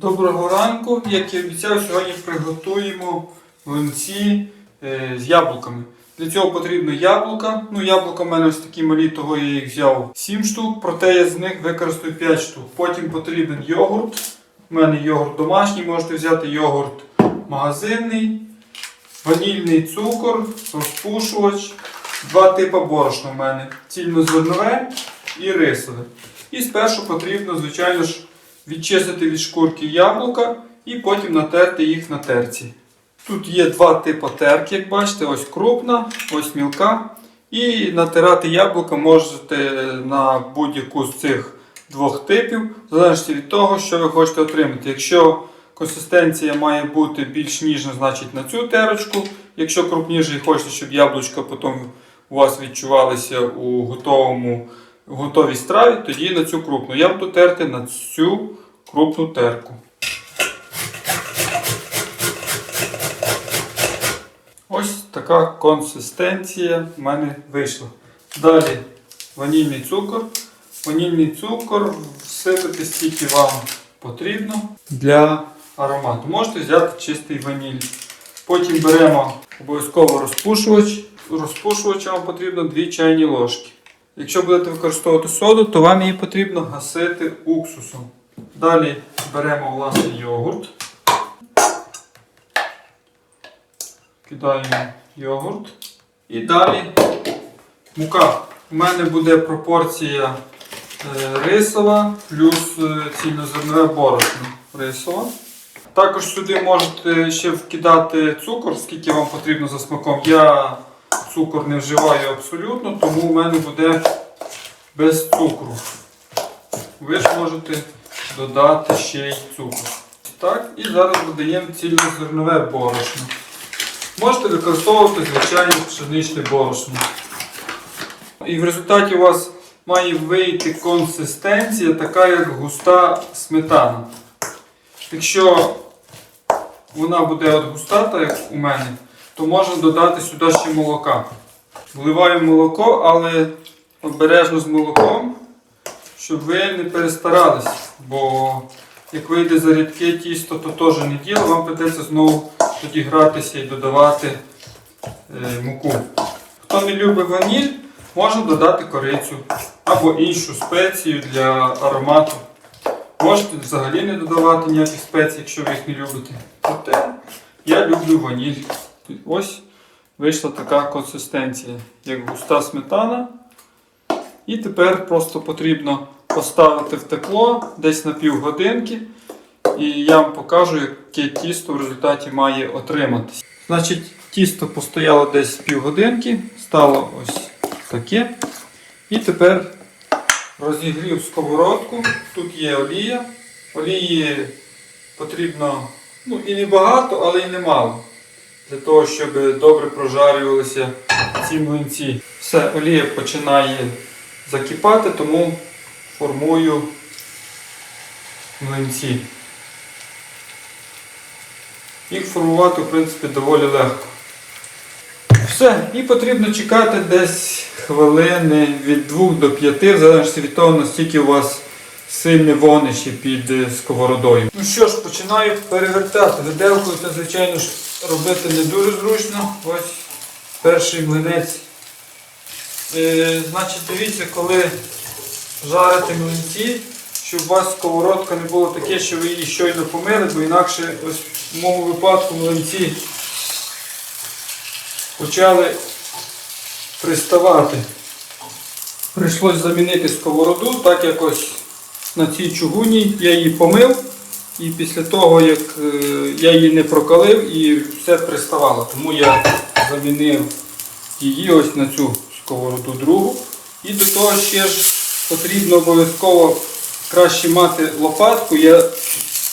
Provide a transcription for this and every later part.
Доброго ранку. Як і обіцяв, сьогодні приготуємо млинці е, з яблуками. Для цього потрібно яблука. Ну, яблука в мене ось такі малі, того я їх взяв 7 штук, проте я з них використаю 5 штук. Потім потрібен йогурт. У мене йогурт домашній, можете взяти йогурт магазинний, ванільний цукор, розпушувач, два типи борошна в мене цільнозернове і рисове. І спершу потрібно, звичайно ж, відчистити від шкурки яблука і потім натерти їх на терці. Тут є два типи терки, як бачите, ось крупна, ось мілка. І натирати яблука можете на будь-яку з цих двох типів, в залежності від того, що ви хочете отримати. Якщо консистенція має бути більш ніжна, значить на цю терочку. Якщо крупніше і хочете, щоб яблучка потім у вас відчувалися у готовому, готовій страві, тоді на цю крупну. Я буду терти на цю крупну терку. Ось така консистенція в мене вийшла. Далі ванільний цукор. Ванільний цукор всипати стільки вам потрібно для аромату. Можете взяти чистий ваніль. Потім беремо обов'язково розпушувач. Розпушувача вам потрібно 2 чайні ложки. Якщо будете використовувати соду, то вам її потрібно гасити уксусом. Далі беремо власний йогурт. Кидаємо йогурт. І далі мука. У мене буде пропорція е, рисова плюс е, цільнозернове борошно рисова. Також сюди можете ще вкидати цукор, скільки вам потрібно за смаком. Я цукор не вживаю абсолютно, тому у мене буде без цукру. Ви ж можете додати ще й цукор. Так, і зараз додаємо цільнозернове борошно. Можете використовувати звичайне пшеничне борошно. І в результаті у вас має вийти консистенція така, як густа сметана. Якщо вона буде от густа, так як у мене, то можна додати сюди ще молока. Вливаємо молоко, але обережно з молоком, щоб ви не перестарались. Бо як вийде за рідке тісто, то теж не діло, вам придеться знову тоді гратися і додавати е, муку. Хто не любить ваніль, можна додати корицю або іншу спецію для аромату. Можете взагалі не додавати ніяких спецій, якщо ви їх не любите. Проте я люблю ваніль. Ось вийшла така консистенція, як густа сметана. І тепер просто потрібно поставити в тепло десь на півгодинки. І я вам покажу, яке тісто в результаті має отриматись. Значить, тісто постояло десь півгодинки, стало ось таке. І тепер розігрів сковородку. Тут є олія. Олії потрібно ну, і не багато, але і не мало. Для того, щоб добре прожарювалися ці млинці. Все, олія починає закипати, тому формую млинці. Їх формувати, в принципі, доволі легко. Все, і потрібно чекати десь хвилини від 2 до 5, в залежності від того, наскільки у вас сильне вогнище під е, сковородою. Ну що ж, починаю перевертати. Виделкою це, звичайно ж, робити не дуже зручно. Ось перший млинець. Е, значить, дивіться, коли жарите млинці, щоб у вас сковородка не було таке, що ви її щойно помили, бо інакше ось в моєму випадку млинці почали приставати. Прийшлось замінити сковороду, так як ось на цій чугуні я її помив. І після того, як е, я її не прокалив і все приставало. Тому я замінив її ось на цю сковороду другу. І до того ще ж потрібно обов'язково краще мати лопатку. Я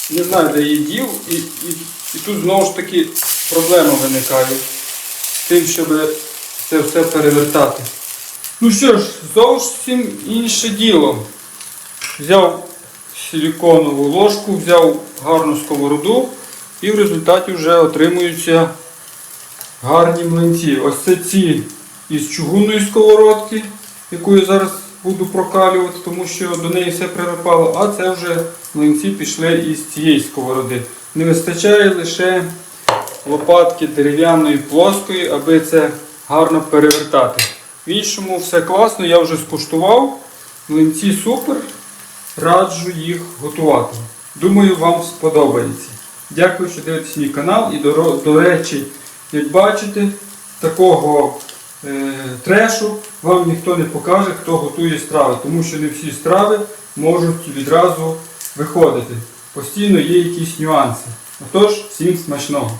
не знаю, де її дів. І, і, і тут знову ж таки проблема виникає з тим, щоб це все перевертати. Ну що ж, зовсім інше діло. Взяв силіконову ложку, взяв гарну сковороду і в результаті вже отримуються гарні млинці. Ось це ці із чугунної сковородки, яку я зараз буду прокалювати, тому що до неї все прилипало, а це вже млинці пішли із цієї сковороди. Не вистачає лише лопатки дерев'яної плоскої, аби це гарно перевертати. В іншому все класно, я вже скуштував. Млинці супер. Раджу їх готувати. Думаю, вам сподобається. Дякую, що дивитесь мій канал. І до, речі, як бачите, такого трешу вам ніхто не покаже, хто готує страви, тому що не всі страви можуть відразу виходити. Постійно є якісь нюанси. Отож, всім смачного!